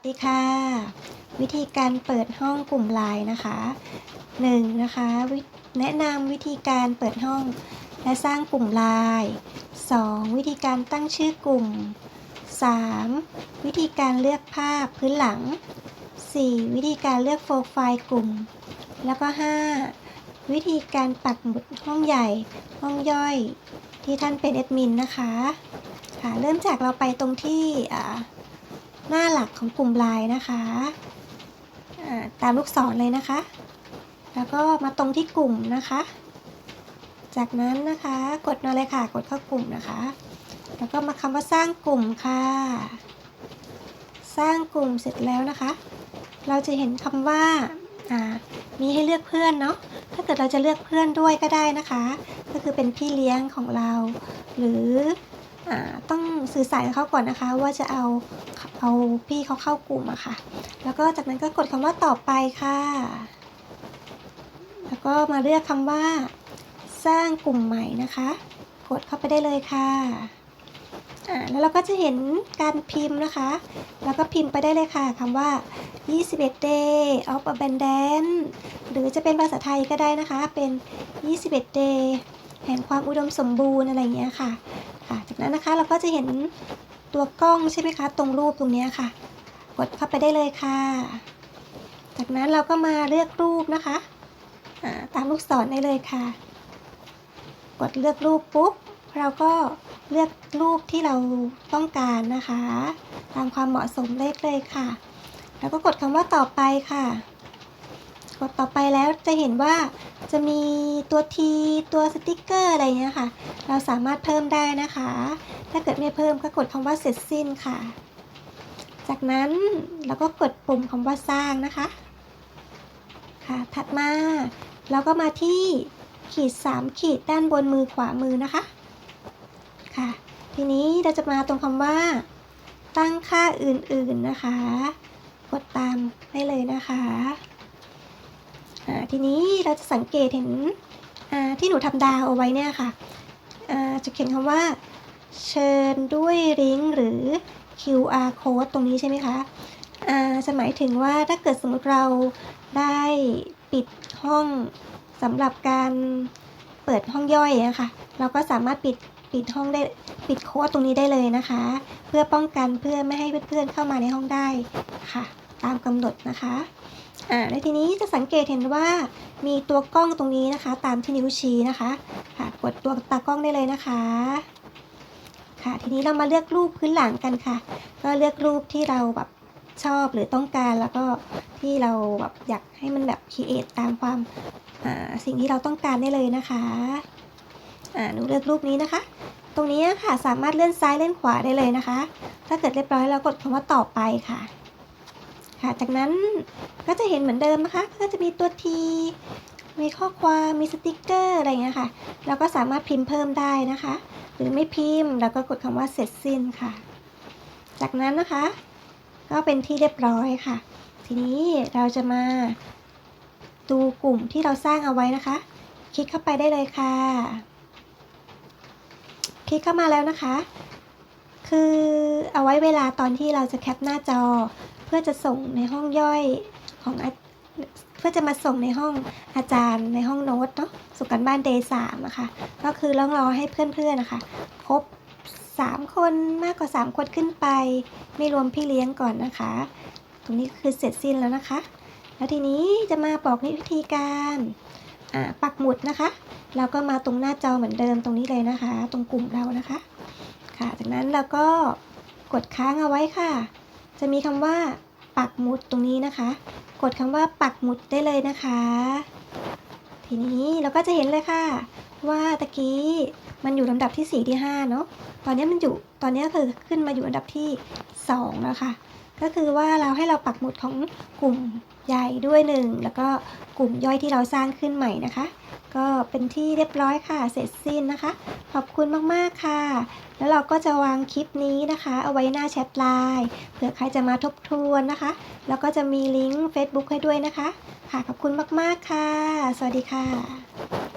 สวัสดีค่ะ วิธีการเปิดห้องกลุ่มไลน์นะคะหนึ่งนะคะแนะนำวิธีการเปิดห้องและสร้างกลุ่มไลน์สองวิธีการตั้งชื่อกลุ่มสามวิธีการเลือกภาพพื้นหลังสี่วิธีการเลือกโปรไฟล์กลุ่ม แล้วก็ห้าวิธีการปักหมุดห้องใหญ่ห้องย่อยที่ท่านเป็นแอดมินนะคะค่ะเริ่มจากเราไปตรงที่อ่า หน้าหลักของกลุ่มไลน์นะคะตามลูกศรเลยนะคะ แล้วก็มาตรงที่กลุ่มนะคะ จากนั้นนะคะกดมาเลยค่ะ กดเข้ากลุ่มนะคะ แล้วก็มาคำว่าสร้างกลุ่มค่ะ สร้างกลุ่มเสร็จแล้วนะคะ เราจะเห็นคำว่ามีให้เลือกเพื่อนเนาะ ถ้าเกิดเราจะเลือกเพื่อนด้วยก็ได้นะคะ ก็คือเป็นพี่เลี้ยงของเรา หรือ สื่อสารกับเขาก่อนนะคะ ว่าจะเอาเอาพี่เขาเข้ากลุ่มอะค่ะ แล้วก็จากนั้นก็กดคำว่าต่อไปค่ะ แล้วก็มาเลือกคำว่า สร้างกลุ่มใหม่นะคะ กดเข้าไปได้เลยค่ะอ่าแล้วเราก็จะเห็นการพิมพ์นะคะ แล้วก็พิมพ์ไปได้เลยค่ะคำว่า 21 day of abundance หรือจะเป็นภาษาไทยก็ได้นะคะ เป็น 21 day แห่งความอุดมสมบูรณ์อะไรอย่างเงี้ยค่ะ จากนั้นนะคะเราก็จะเห็นตัวกล้องใช่ไหมคะ ตรงรูปตรงนี้ค่ะ กดเข้าไปได้เลยค่ะ จากนั้นเราก็มาเลือกรูปนะคะตามลูกศรได้เลยค่ะ กดเลือกรูปปุ๊บเราก็เลือกรูปที่เราต้องการนะคะ ตามความเหมาะสมได้เลยค่ะ แล้วก็กดคำว่าต่อไปค่ะ กดต่อไปแล้วจะเห็นว่าจะมีตัวทีตัวสติกเกอร์อะไรเงี้ยค่ะ เราสามารถเพิ่มได้นะคะ ถ้าเกิดไม่เพิ่มก็กดคำว่าเสร็จสิ้นค่ะ จากนั้นเราก็กดปุ่มคำว่าสร้างนะคะ ค่ะถัดมาเราก็มาที่ขีด 3 ขีดด้านบนมือขวามือนะคะ ค่ะ ทีนี้เราจะมาตรงคำว่า ตั้งค่าอื่นๆนะคะ กดตามได้เลยนะคะ ทีนี้เราจะสังเกตเห็นที่หนูทำดาวเอาไว้เนี่ยค่ะจะเขียนคำว่า เชิญด้วยลิงก์หรือ QR code ตรงนี้ใช่ไหมคะจะหมายถึงว่าถ้าเกิดสมมติเราได้ปิดห้องสำหรับการเปิดห้องย่อยอะคะเราก็สามารถปิดปิดห้องได้ปิดโค้ดตรงนี้ได้เลยนะคะ เพื่อป้องกันเพื่อไม่ให้เพื่อนๆเข้ามาในห้องได้ค่ะ ตามกำหนดนะคะ อ่าในทีนี้จะสังเกตเห็นว่ามีตัวกล้องตรงนี้นะคะ ตามที่นิ้วชี้นะคะค่ะกดตัวตากล้องได้เลยนะคะค่ะทีนี้เรามาเลือกรูปพื้นหลังกันค่ะ ก็เลือกรูปที่เราแบบชอบหรือต้องการแล้วก็ที่เราแบบอยากให้มันแบบคิดเอทตามความสิ่งที่เราต้องการได้เลยนะคะอ่าหนูเลือกรูปนี้นะคะ ตรงนี้ค่ะสามารถเลื่อนซ้ายเลื่อนขวาได้เลยนะคะ ถ้าเกิดเรียบร้อยเรากดคำว่าต่อไปค่ะ ค่ะ จากนั้นก็จะเห็นเหมือนเดิมนะคะ ก็จะมีตัวทีมีข้อความมีสติกเกอร์อะไรเงี้ยค่ะ เราก็สามารถพิมพ์เพิ่มได้นะคะ หรือไม่พิมพ์เราก็กดคำว่าเสร็จสิ้นค่ะ จากนั้นนะคะ ก็เป็นที่เรียบร้อยค่ะ ทีนี้เราจะมาดูกลุ่มที่เราสร้างเอาไว้นะคะ คลิกเข้าไปได้เลยค่ะ คลิกเข้ามาแล้วนะคะ คือเอาไว้เวลาตอนที่เราจะแคปหน้าจอ เพื่อจะส่งในห้องย่อยของเพื่อจะมาส่งในห้องอาจารย์ในห้องโน้ตเนาะสุกันบ้านเดย์สามอะค่ะก็คือต้องรอให้เพื่อนๆนะคะครบ3 คนมากกว่า 3 คนขึ้นไป ไม่รวมพี่เลี้ยงก่อนนะคะ ตรงนี้คือเสร็จสิ้นแล้วนะคะ แล้วทีนี้จะมาบอกวิธีการปักหมุดนะคะ เราก็มาตรงหน้าจอเหมือนเดิมตรงนี้เลยนะคะ ตรงกลุ่มเรานะคะ ค่ะจากนั้นเราก็กดค้างเอาไว้ค่ะ จะมีคำว่า ปักหมุดตรงนี้นะคะ กดคำว่าปักหมุดได้เลยนะคะ ทีนี้เราก็จะเห็นเลยค่ะ ว่าตะกี้มันอยู่ลำดับที่ 4 ที่ 5 เนาะตอนนี้มันอยู่ตอนนี้คือขึ้นมาอยู่อันดับที่ 2 แล้วค่ะ ก็คือว่าเราให้เราปักหมุดของกลุ่มใหญ่ด้วยหนึ่งแล้วก็กลุ่มย่อยที่เราสร้างขึ้นใหม่นะคะ ก็เป็นที่เรียบร้อยค่ะเสร็จสิ้นนะคะ ขอบคุณมากๆค่ะ แล้วเราก็จะวางคลิปนี้นะคะ เอาไว้หน้าแชทไลน์เผื่อใครจะมาทบทวนนะคะ แล้วก็จะมีลิงก์ Facebook ให้ด้วยนะคะ ค่ะขอบคุณมากๆค่ะ สวัสดีค่ะ